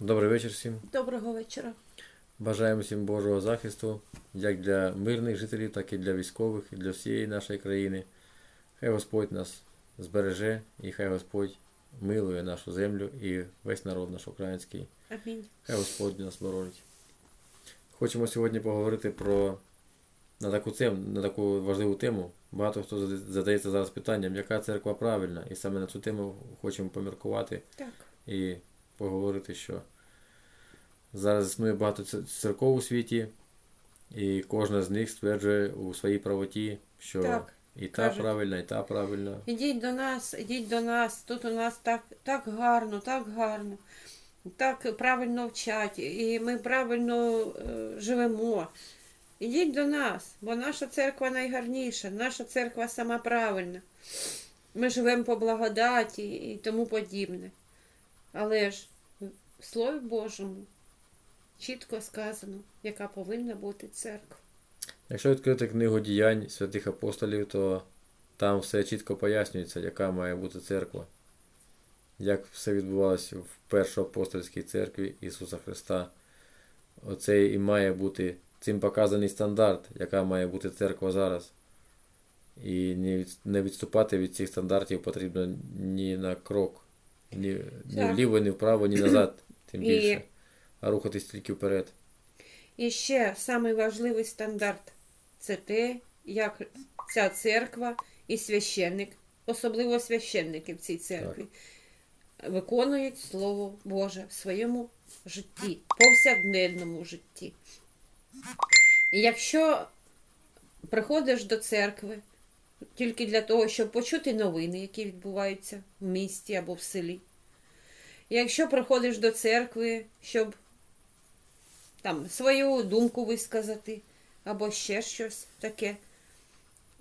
Добрий вечір всім. Доброго вечора. Бажаємо всім Божого захисту, як для мирних жителів, так і для військових, і для всієї нашої країни. Хай Господь нас збереже і хай Господь милує нашу землю і весь народ наш український. Амінь. Хай Господь нас боронить. Хочемо сьогодні поговорити про на таку, тему, на таку важливу тему. Багато хто задається зараз питанням, яка церква правильна. І саме на цю тему хочемо поміркувати Так. і поговорити, що зараз існує багато церков у світі, і кожна з них стверджує у своїй правоті, що Так, і та кажуть. правильна, і та правильна. Ідіть до нас, ідіть до нас. Тут у нас так, так гарно, так гарно, так правильно вчать, і ми правильно е, живемо. Ідіть до нас, бо наша церква найгарніша, наша церква сама правильна. Ми живемо по благодаті і тому подібне. Але ж в Слові Божому чітко сказано, яка повинна бути церква. Якщо відкрити книгу діянь святих апостолів, то там все чітко пояснюється, яка має бути церква. Як все відбувалося в першоапостольській церкві Ісуса Христа. Оце і має бути цим показаний стандарт, яка має бути церква зараз. І не відступати від цих стандартів потрібно ні на крок, ні, ні вліво, ні вправо, ні назад, тим І- більше, а рухатись тільки вперед. І ще самий важливий стандарт це те, як ця церква і священник, особливо священники в цій церкві, виконують Слово Боже в своєму житті, повсякденному житті. І якщо приходиш до церкви тільки для того, щоб почути новини, які відбуваються в місті або в селі, якщо приходиш до церкви, щоб там свою думку висказати або ще щось таке,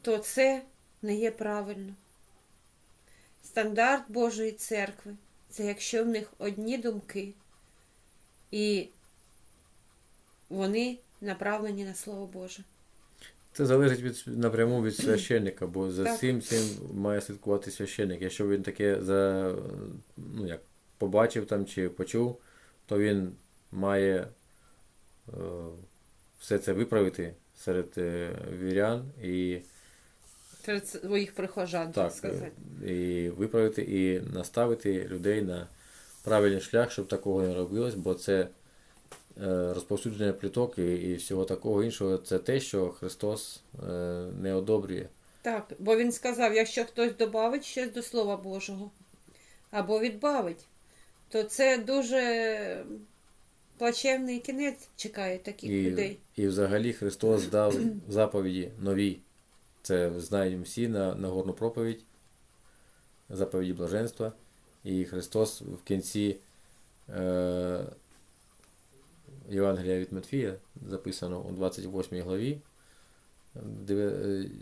то це не є правильно. Стандарт Божої церкви це якщо в них одні думки, і вони направлені на Слово Боже. Це залежить від напряму від священника, бо за Так. цим цим має слідкувати священник. Якщо він таке за ну як побачив там чи почув, то він має е, все це виправити серед е, вірян і Серед своїх прихожан, так, так сказати. е, і виправити і наставити людей на правильний шлях, щоб такого не робилось, бо це розповсюдження пліток і, і всього такого іншого, це те, що Христос е, не одобрює. Так, бо він сказав, якщо хтось додавить щось до Слова Божого або відбавить, то це дуже плачевний кінець чекає таких І, людей. і взагалі Христос дав заповіді нові. Це знаємо всі на Нагорну проповідь, заповіді блаженства. І Христос в кінці е, Євангелія від Матфія, записано у 28 главі,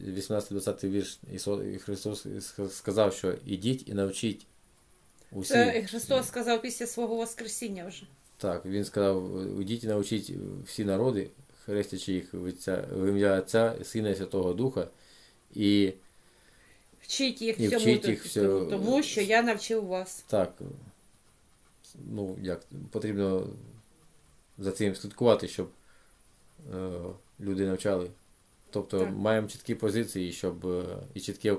18-20 вірш, Ісо- і Христос сказав, що ідіть і навчіть усі. Це Христос сказав після свого Воскресіння вже. Так, він сказав, ідіть і навчіть всі народи, хрестячи їх в, ім'я Отця, Сина і Святого Духа, і Вчіть їх І всьому, вчіть їх всьо- тому що я навчив вас. так, ну, як, потрібно за цим слідкувати, щоб е, люди навчали. Тобто Так. маємо чіткі позиції, щоб е, і чіткі,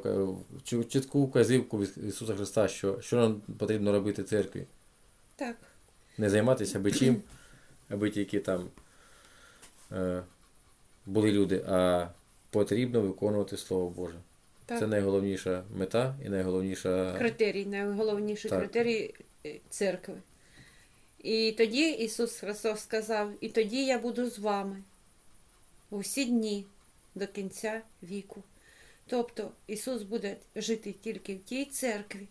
чітку вказівку від Ісуса Христа, що, що нам потрібно робити церкві. Так. Не займатися аби чим, аби тільки там е, були люди, а потрібно виконувати Слово Боже. Так. Це найголовніша мета і найголовніша. Критерій, найголовніший Так. критерій е, церкви. І тоді Ісус Христос сказав, і тоді я буду з вами у всі дні до кінця віку. Тобто Ісус буде жити тільки в тій церкві,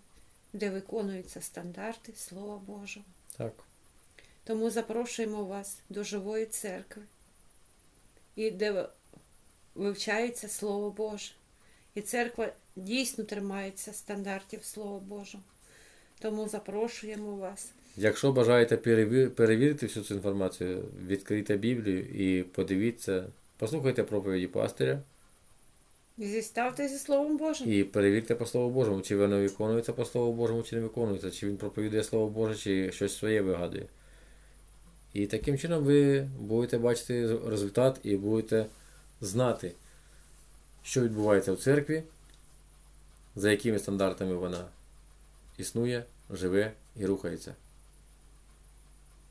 де виконуються стандарти Слова Божого. Так. Тому запрошуємо вас до живої церкви, і де вивчається Слово Боже. І церква дійсно тримається стандартів Слова Божого. Тому запрошуємо вас. Якщо бажаєте перевірити всю цю інформацію, відкрийте Біблію і подивіться, послухайте проповіді пастиря Зіставте зі Словом Божим. і перевірте по Слову Божому, чи воно виконується по Слову Божому, чи не виконується, чи він проповідує Слово Боже, чи щось своє вигадує. І таким чином ви будете бачити результат і будете знати, що відбувається в церкві, за якими стандартами вона існує, живе і рухається.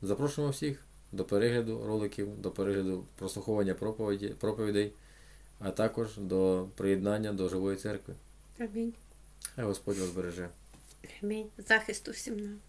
Запрошуємо всіх до перегляду роликів, до перегляду прослуховування проповіді, проповідей, а також до приєднання до живої церкви. Амінь. Хай Господь вас береже. Амінь. Захисту всім нам.